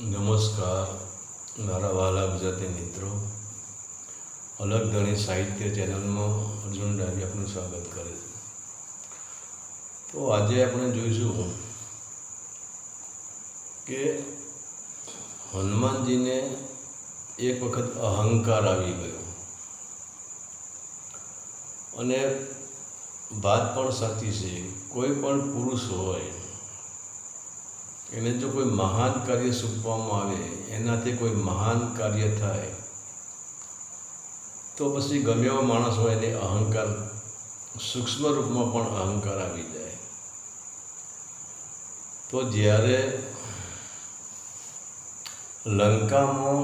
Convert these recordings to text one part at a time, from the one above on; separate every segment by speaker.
Speaker 1: નમસ્કાર, મારા વાલા ગુજરાતી મિત્રો. અલગ ધણી સાહિત્ય ચેનલમાં અર્જુન ડાબી આપનું સ્વાગત કરે છે. તો આજે આપણે જોઈશું કે હનુમાનજીને એક વખત અહંકાર આવી ગયો. અને વાત પણ સાચી છે, કોઈ પણ પુરુષ હોય એને જો કોઈ મહાન કાર્ય સોંપવામાં આવે, એનાથી કોઈ મહાન કાર્ય થાય, તો પછી ગમે એવો માણસ હોય એને અહંકાર, સૂક્ષ્મ રૂપમાં પણ અહંકાર આવી જાય. તો જ્યારે લંકામાં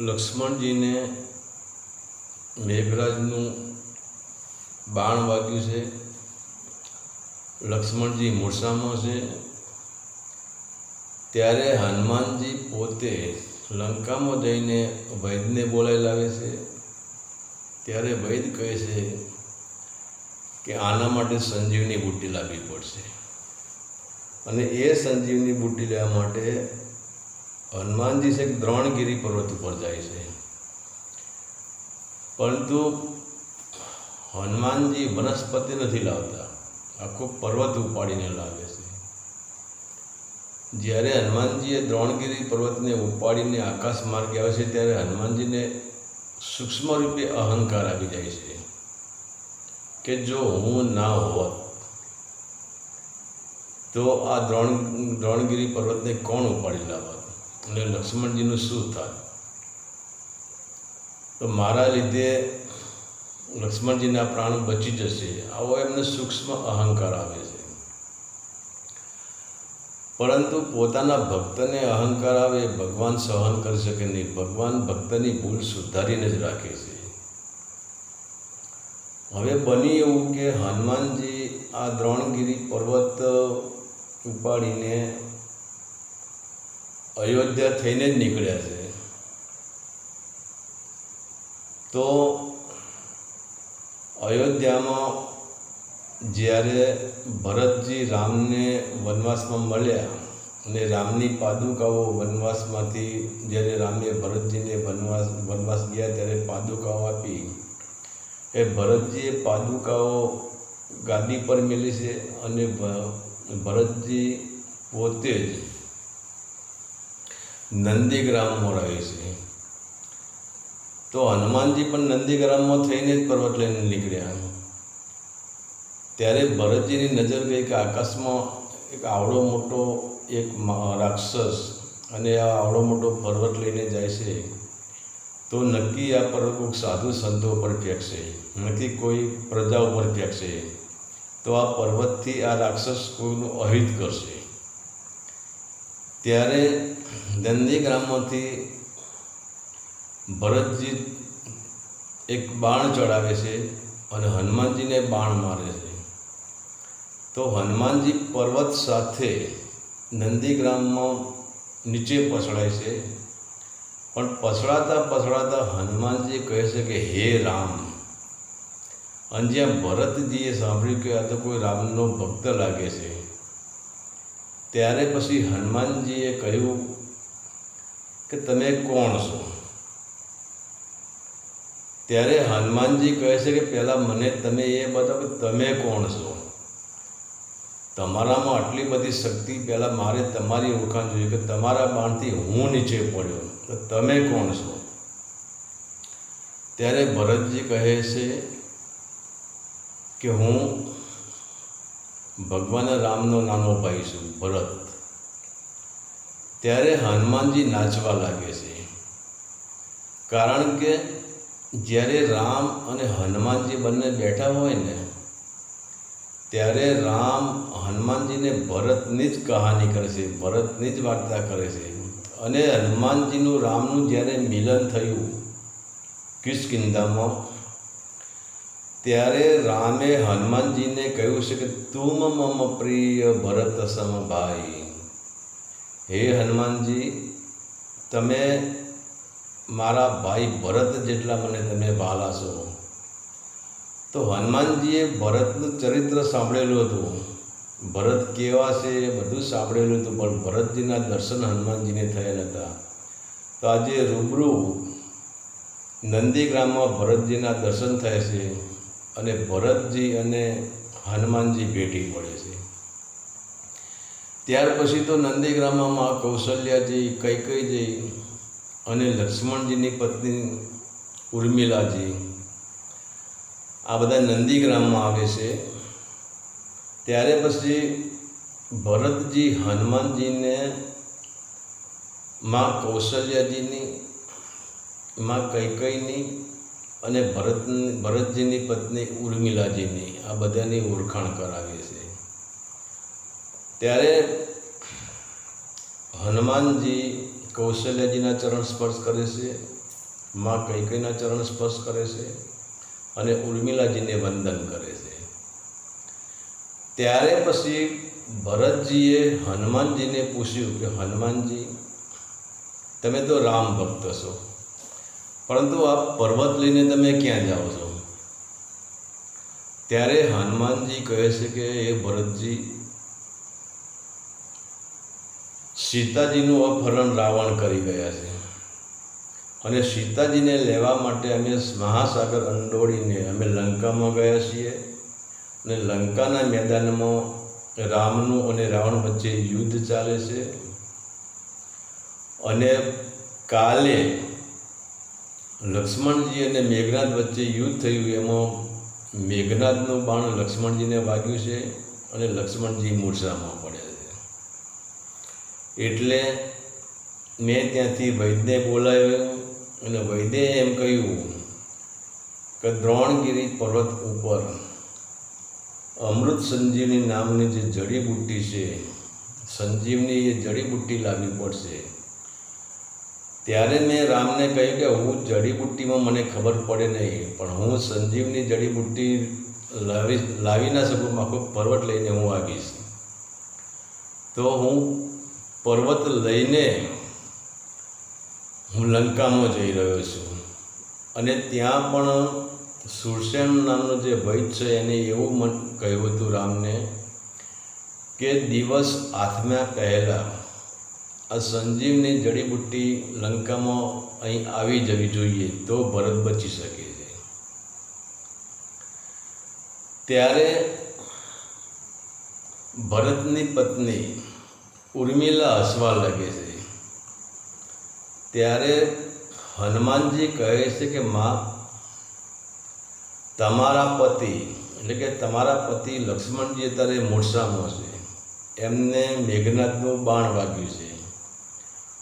Speaker 1: લક્ષ્મણજીને મેઘરાજનું બાણ વાગ્યું છે, લક્ષ્મણજી મૂર્છામાં છે ત્યારે હનુમાનજી પોતે લંકામાં જઈને વૈદને બોલાવી લાવે છે. ત્યારે વૈદ કહે છે કે આના માટે સંજીવની બુટ્ટી લાવવી પડશે. અને એ સંજીવની બુટ્ટી લેવા માટે હનુમાનજી છે દ્રોણગીરી પર્વત ઉપર જાય છે. પરંતુ હનુમાનજી વનસ્પતિ નથી લાવતા. આખો પર્વત ઉપાડીને લાવે જ્યારે હનુમાનજીએ દ્રોણગીરી પર્વતને ઉપાડીને આકાશ માર્ગે આવે છે, ત્યારે હનુમાનજીને સૂક્ષ્મ રૂપે અહંકાર આવી જાય છે કે જો હું ના હોત, તો આ દ્રોણ, દ્રોણગીરી પર્વતને કોણ ઉપાડી લાવત? અને લક્ષ્મણજીનું શું થાય તો મારા લીધે લક્ષ્મણજીના પ્રાણ બચી જશે, આવો એમને સૂક્ષ્મ અહંકાર આવે છે. પરંતુ પોતાના ભક્તને અહંકાર આવે, ભગવાન સહન કરી શકે નહીં? ભગવાન ભક્તની ભૂલ સુધારીને જ રાખે છે. હવે બની એવું કે હનુમાનજી આ દ્રોણગીરી પર્વત ઉપાડીને અયોધ્યા થઈને જ નીકળ્યા છે. તો અયોધ્યામાં જ્યારે ભરતજી રામને વનવાસમાં મળ્યા અને રામની પાદુકાઓ વનવાસમાંથી, જ્યારે રામે ભરતજીને વનવાસ વનવાસ ગયા ત્યારે પાદુકાઓ આપી. એ ભરતજીએ પાદુકાઓ ગાદી પર મેલી છે અને ભરતજી પોતે જ નંદીગ્રામમાં રહે છે. તો હનુમાનજી પણ નંદીગ્રામમાં થઈને જ પર્વત લઈને નીકળ્યા. ત્યારે ભરતજીની નજર ગઈ કે આકાશમાં એક આવડો મોટો એક રાક્ષસ અને આ આવડો મોટો પર્વત લઈને જાય છે, તો નક્કી આ પર્વત કોઈક સાધુ સંતો ઉપર ફેંકશે નક્કી કોઈ પ્રજા ઉપર ફેંકશે, તો આ પર્વતથી આ રાક્ષસ કોઈનું અહિત કરશે. ત્યારે નંદીગ્રામમાંથી ભરતજી એક બાણ ચડાવે છે અને હનુમાનજીને બાણ મારે છે. તો હનુમાનજી પર્વત સાથે નંદીગ્રામમાં નીચે પછડાય છે. પણ પછડાતા પછડાતા હનુમાનજી કહે છે કે, હે રામ. અને જ્યાં ભરતજીએ સાંભળ્યું કે આ તો કોઈ રામનો ભક્ત લાગે છે, ત્યારે પછી હનુમાનજીએ કહ્યું કે, તમે કોણ છો? ત્યારે હનુમાનજી કહે છે કે પહેલાં મને તમે એ બતાવો કે તમે કોણ છો? તમારામાં આટલી બધી શક્તિ, પહેલાં મારે તમારી ઓળખાણ જોઈએ કે તમારા બાણથી હું નીચે પડ્યો. તો તમે કોણ છો? ત્યારે ભરતજી કહે છે કે હું ભગવાન રામનો નાનો ભાઈ છું, ભરત. ત્યારે હનુમાનજી નાચવા લાગે છે. કારણ કે જ્યારે રામ અને હનુમાનજી બંને બેઠા હોય ને ત્યારે રામ હનુમાનજીને ભરતની જ કહાની કરે છે, ભરતની જ વાર્તા કરે છે. અને હનુમાનજીનું રામનું જ્યારે મિલન થયું કિષ્કિંધામાં, ત્યારે રામે હનુમાનજીને કહ્યું છે કે તુમ મમ પ્રિય ભરત સમ ભાઈ. હે હનુમાનજી, તમે મારા ભાઈ ભરત જેટલા મને તમે વહાલા છો તો હનુમાનજીએ ભરતનું ચરિત્ર સાંભળેલું હતું. ભરત કેવા છે એ બધું સાંભળેલું હતું, પણ ભરતજીના દર્શન હનુમાનજીને થયેલ હતા. તો આજે રૂબરૂ નંદીગ્રામમાં ભરતજીના દર્શન થાય છે અને ભરતજી અને હનુમાનજી ભેટી પડે છે. ત્યાર પછી તો નંદીગ્રામમાં કૌશલ્યાજી કૈકઈજી અને લક્ષ્મણજીની પત્ની ઉર્મિલાજી આ બધા નંદીગ્રામમાં આવે છે. ત્યારે પછી ભરતજી હનુમાનજીને, માં કૌશલ્યાજીની, માં કૈકઈની અને ભરત, ભરતજીની પત્ની ઉર્મિલાજીની આ બધાની ઓળખાણ કરાવે છે. ત્યારે હનુમાનજી કૌશલ્યાજીના ચરણ સ્પર્શ કરે છે, માં કૈકઈના ચરણ સ્પર્શ કરે છે. અને ઉર્મિલાજીને વંદન કરે છે. ત્યારે પછી ભરતજીએ હનુમાનજીને પૂછ્યું કે, હનુમાનજી, તમે તો રામ ભક્ત છો, પરંતુ આ પર્વત લઈને તમે ક્યાં જાઓ છો? ત્યારે હનુમાનજી કહે છે કે, એ ભરતજી, સીતાજીનું અપહરણ રાવણ કરી ગયા છે. અને સીતાજીને લેવા માટે અમે મહાસાગર અંડોળીને અમે લંકામાં ગયા છીએ. અને લંકાના મેદાનમાં રામનું અને રાવણ વચ્ચે યુદ્ધ ચાલે છે. અને કાલે લક્ષ્મણજી અને મેઘનાથ વચ્ચે યુદ્ધ થયું, એમાં મેઘનાથનું બાણ લક્ષ્મણજીને વાગ્યું છે અને લક્ષ્મણજી મૂર્છામાં પડ્યા છે. એટલે મેં ત્યાંથી વૈદ્યને બોલાવ્યો. અને વૈદ્યે એમ કહ્યું કે દ્રોણગીરી પર્વત ઉપર અમૃત સંજીવની નામની જે જડીબુટ્ટી છે, સંજીવની એ જડીબુટ્ટી લાવવી પડશે. ત્યારે મેં રામને કહ્યું કે હું જડીબુટ્ટીમાં મને ખબર પડે નહીં, પણ હું સંજીવની જડીબુટ્ટી લાવી લાવી ના શકું, આખો પર્વત લઈને હું આવીશ તો હું પર્વત લઈને હું લંકામાં જઈ રહ્યો છું. અને ત્યાં પણ સુરસેન નામનો જે વૈદ છે એને એવું મન કહ્યું હતું રામને કે દિવસ આથમ્યા પહેલાં આ સંજીવની જડીબુટ્ટી લંકામાં અહીં આવી જવી જોઈએ તો ભરત બચી શકે છે. ત્યારે ભરતની પત્ની ઉર્મિલા હસવા લાગે છે. ત્યારે હનુમાનજી કહે છે કે માં, તમારા પતિ, એટલે કે તમારા પતિ લક્ષ્મણજી અત્યારે મોરસામાં છે. એમને મેઘનાથનું બાણ વાગ્યું છે.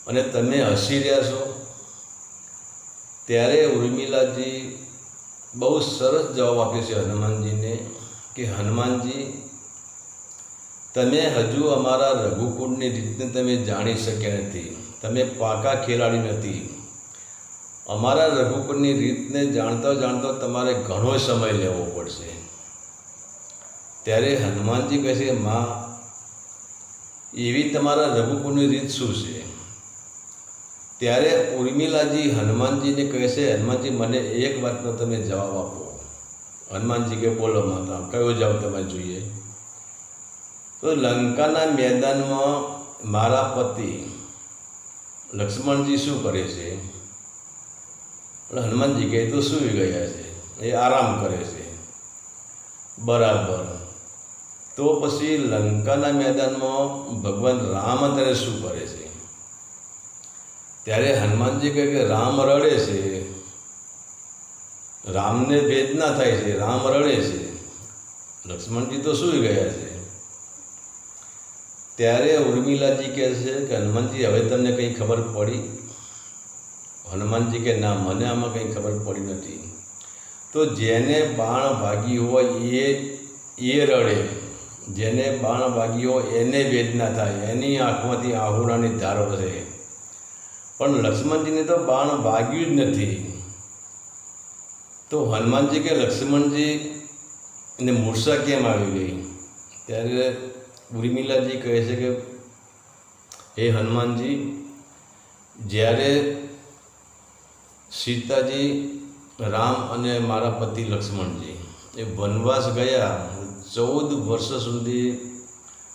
Speaker 1: અને તમે હસી રહ્યા છો. ત્યારે ઉર્મિલાજી બહુ સરસ જવાબ આપ્યો છે હનુમાનજીને કે, હનુમાનજી, તમે હજુ અમારા રઘુકુળની રીતને તમે જાણી શક્યા નથી. તમે પાકા ખેલાડી નથી. અમારા રઘુકુળની રીતને જાણતા જાણતા તમારે ઘણો સમય લેવો પડશે. ત્યારે હનુમાનજી કહે છે, માં, એવી તમારા રઘુકુળની રીત શું છે? ત્યારે ઉર્મિલાજી હનુમાનજીને કહે છે, હનુમાનજી, મને એક વાતનો તમે જવાબ આપો. હનુમાનજી કે, બોલો માતા, કયો જવાબ તમે જોઈએ? તો લંકાના મેદાનમાં મારા પતિ લક્ષ્મણજી શું કરે છે? હનુમાનજી કહે, તો સૂઈ ગયા છે. એ આરામ કરે છે. બરાબર. તો પછી લંકાના મેદાનમાં ભગવાન રામ અત્યારે શું કરે છે? ત્યારે હનુમાનજી કહે કે, રામ રડે છે. રામને વેદના થાય છે. રામ રડે છે. લક્ષ્મણજી તો સૂઈ ગયા છે. ત્યારે ઉર્મિલાજી કહે છે કે, હનુમાનજી, હવે તમને કંઈ ખબર પડી? હનુમાનજી કે ના, મને આમાં કંઈ ખબર પડી નથી. તો જેને બાણ ભાગી હોય એ એ રડે. જેને બાણ વાગી હોય એને વેદના થાય. એની આંખમાંથી આહુરાની ધારો વધે. પણ લક્ષ્મણજીને તો બાણ વાગ્યું જ નથી. તો હનુમાનજી કે લક્ષ્મણજી ને મૂર્છા કેમ આવી ગઈ? ત્યારે ઉર્મિલાજી કહે છે કે, હે હનુમાનજી, જ્યારે સીતાજી, રામ અને મારા પતિ લક્ષ્મણજી એ વનવાસ ગયા, ચૌદ વર્ષ સુધી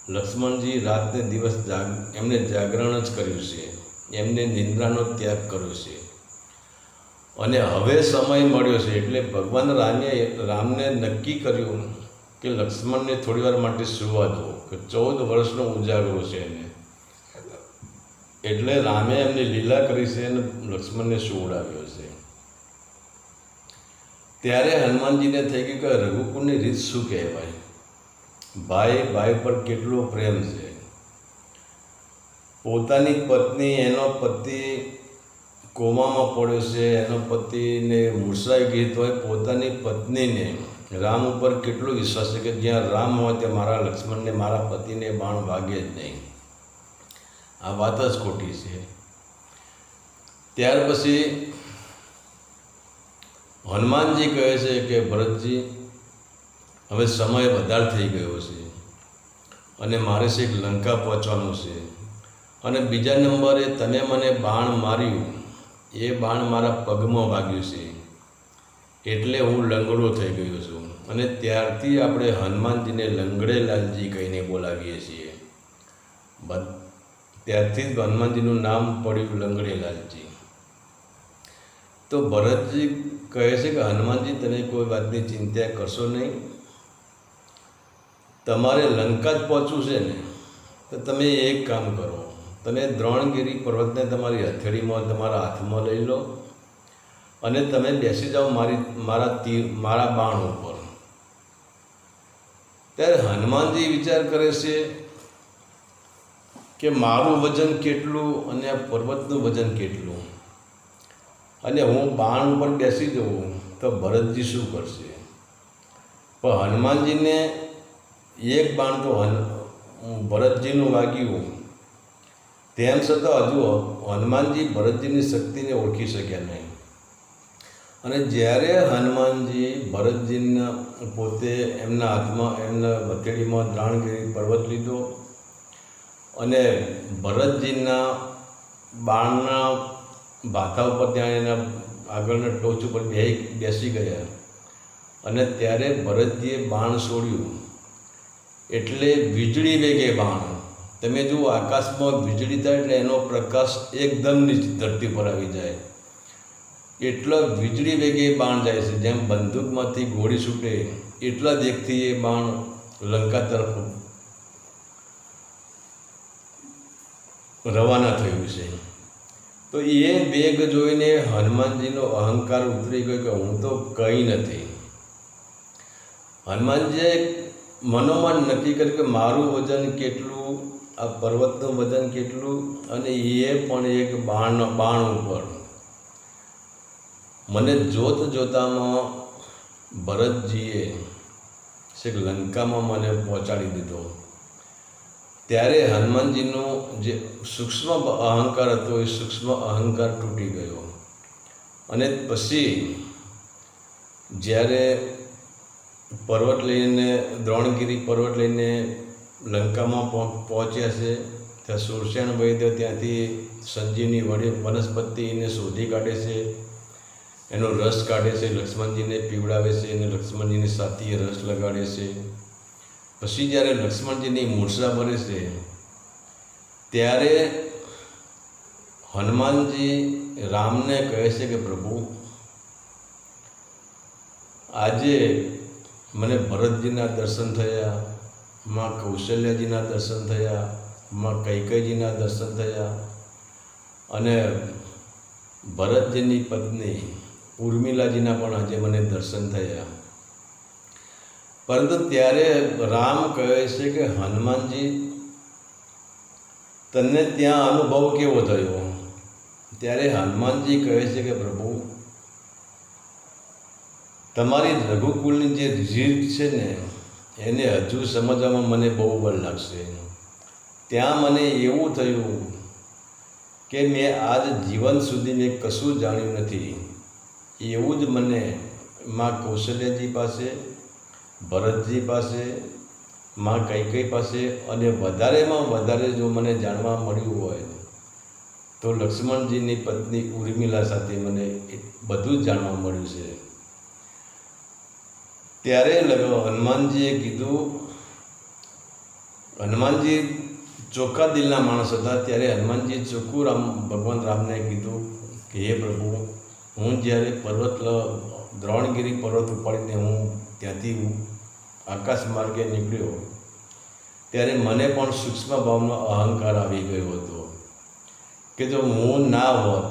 Speaker 1: લક્ષ્મણજી રાતને દિવસ જાગ, એમને જાગરણ જ કર્યું છે. એમને નિંદ્રાનો ત્યાગ કર્યો છે. અને હવે સમય મળ્યો છે, એટલે ભગવાન રામે, રામને નક્કી કર્યું કે લક્ષ્મણને થોડી વાર માટે સુવા દો. ચૌદ વર્ષનો ઉજાગરો છે એને. એટલે રામે એમની લીલા કરી છે અને લક્ષ્મણને સુવડાવ્યો છે. ત્યારે હનુમાનજીને થઈ ગયું કે રઘુકુળની રીત શું કહેવાય? ભાઈ ભાઈ પર કેટલો પ્રેમ છે. પોતાની પત્ની, એનો પતિ કોમામાં પડ્યો છે, એનો પતિને મૂર્છાઈ ગઈ હોય પોતાની પત્નીને રામ ઉપર કેટલો વિશ્વાસ છે કે જ્યાં રામ હોય ત્યાં મારા લક્ષ્મણને, મારા પતિને બાણ વાગે જ નહીં. આ વાત જ ખોટી છે. ત્યાર પછી હનુમાનજી કહે છે કે, ભરતજી, હવે સમય વધારે થઈ ગયો છે અને મારે છેક લંકા પહોંચવાનું છે. અને બીજા નંબરે તમે મને બાણ માર્યું. એ બાણ મારા પગમાં વાગ્યું છે. એટલે હું લંગડો થઈ ગયો છું. અને ત્યારથી આપણે હનુમાનજીને લંગડેલાલજી કહીને બોલાવીએ છીએ. ત્યારથી જ હનુમાનજીનું નામ પડ્યું લંગડેલાલજી. તો ભરતજી કહે છે કે, હનુમાનજી તમે કોઈ વાતની ચિંતા કરશો નહીં. તમારે લંકા જ પહોંચવું છે ને, તો તમે એક કામ કરો. તમે દ્રોણગીરી પર્વતને તમારી હથેળીમાં, તમારા હાથમાં લઈ લો. અને તમે બેસી જાઓ મારી, મારા તીર મારા બાણ ઉપર. ત્યારે હનુમાનજી વિચાર કરે છે કે મારું વજન કેટલું અને આ પર્વતનું વજન કેટલું? અને હું બાણ ઉપર બેસી જઉં તો ભરતજી શું કરશે? પણ હનુમાનજીને એક બાણ તો હન, ભરતજીનું વાગ્યું. તેમ છતાં હજુ હનુમાનજી ભરતજીની શક્તિને ઓળખી શક્યા નહીં. અને જ્યારે હનુમાનજી, ભરતજીના પોતે એમના હાથમાં, એમના હથેળીમાં દ્રાણગીરી પર્વત લીધો અને ભરતજીના બાણના ભાથા ઉપર ત્યાં એના આગળના ટોચ ઉપર બે બેસી ગયા. અને ત્યારે ભરતજીએ બાણ છોડ્યું. એટલે વીજળી વેગે બાણ. તમે જુઓ, આકાશમાં વીજળી થાય એટલે એનો પ્રકાશ એકદમ નીચે ધરતી પર આવી જાય. એટલો વીજળી વેગે બાણ જાય છે. જેમ બંદૂકમાંથી ગોળી છૂટે, એટલા દેખથી એ બાણ લંકા તરફ રવાના થયું છે. તો એ વેગ જોઈને હનુમાનજીનો અહંકાર ઉતરી ગયો કે હું તો કંઈ નથી. હનુમાનજીએ મનોમન નક્કી કર્યું કે મારું વજન કેટલું, આ પર્વતનું વજન કેટલું, અને એ પણ એક બાણ બાણ ઉપર. મને જોત જોતામાં ભરતજીએ છેક લંકામાં મને પહોંચાડી દીધો. ત્યારે હનુમાનજીનો જે સૂક્ષ્મ અહંકાર હતો એ સૂક્ષ્મ અહંકાર તૂટી ગયો. અને પછી જ્યારે પર્વત લઈને, દ્રોણગીરી પર્વત લઈને લંકામાં પહોંચ્યા છે, ત્યાં સુરસેણ વૈદ્ય ત્યાંથી સંજીવની વડી વનસ્પતિને શોધી કાઢે છે. એનો રસ કાઢે છે, લક્ષ્મણજીને પીવડાવે છે અને લક્ષ્મણજીની સાથીએ રસ લગાડે છે. પછી જ્યારે લક્ષ્મણજીની મૂર્છા ભરે છે, ત્યારે હનુમાનજી રામને કહે છે કે, પ્રભુ, આજે મને ભરતજીના દર્શન થયા, માં કૌશલ્યાજીના દર્શન થયા, માં કૈકઈજીના દર્શન થયા અને ભરતજીની પત્ની ઉર્મિલાજીના પણ આજે મને દર્શન થયા. પરંતુ ત્યારે રામ કહે છે કે, હનુમાનજી, તને ત્યાં અનુભવ કેવો થયો? ત્યારે હનુમાનજી કહે છે કે, પ્રભુ, તમારી રઘુકુલની જે રીત છે ને, એને હજુ સમજવામાં મને બહુ બળ લાગશે. ત્યાં મને એવું થયું કે, મેં આજ જીવન સુધી મેં કશું જાણ્યું નથી. એવું જ મને માં કૌશલ્યજી પાસે, ભરતજી પાસે, માં કૈકઈ પાસે અને વધારેમાં વધારે જો મને જાણવા મળ્યું હોય તો લક્ષ્મણજીની પત્ની ઉર્મિલા સાથે મને બધું જ જાણવા મળ્યું છે. ત્યારે હનુમાનજીએ કીધું, હનુમાનજી ચોખ્ખા દિલના માણસ હતા, ત્યારે હનુમાનજી ચોખ્ખું રામ, ભગવાન રામને કીધું કે, હે પ્રભુ હું જ્યારે પર્વત દ્રોણગીરી પર્વત ઉપાડીને હું ત્યાંથી આકાશ માર્ગે નીકળ્યો, ત્યારે મને પણ સૂક્ષ્મ ભાવનો અહંકાર આવી ગયો હતો કે જો હું ના હોત,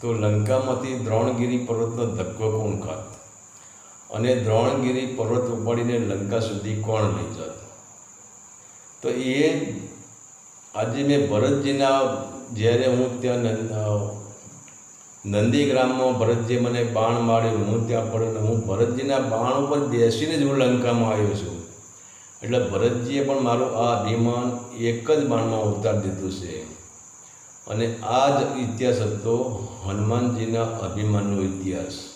Speaker 1: તો લંકામાંથી દ્રોણગીરી પર્વતનો ધક્કો કોણ ખાત? અને દ્રોણગીરી પર્વત ઉપાડીને લંકા સુધી કોણ લઈ જાત? તો એ આજે મેં ભરતજીના જ્યારે હું ત્યાં નંદીગ્રામમાં ભરતજી મને બાણ માર્યું, હું ત્યાં પડ્યો ને હું ભરતજીના બાણ ઉપર બેસીને જ હું લંકામાં આવ્યો છું. એટલે ભરતજીએ પણ મારું આ અભિમાન એક જ બાણમાં ઉતારી દીધું છે. અને આ જ ઇતિહાસ હતો હનુમાનજીના અભિમાનનો ઇતિહાસ.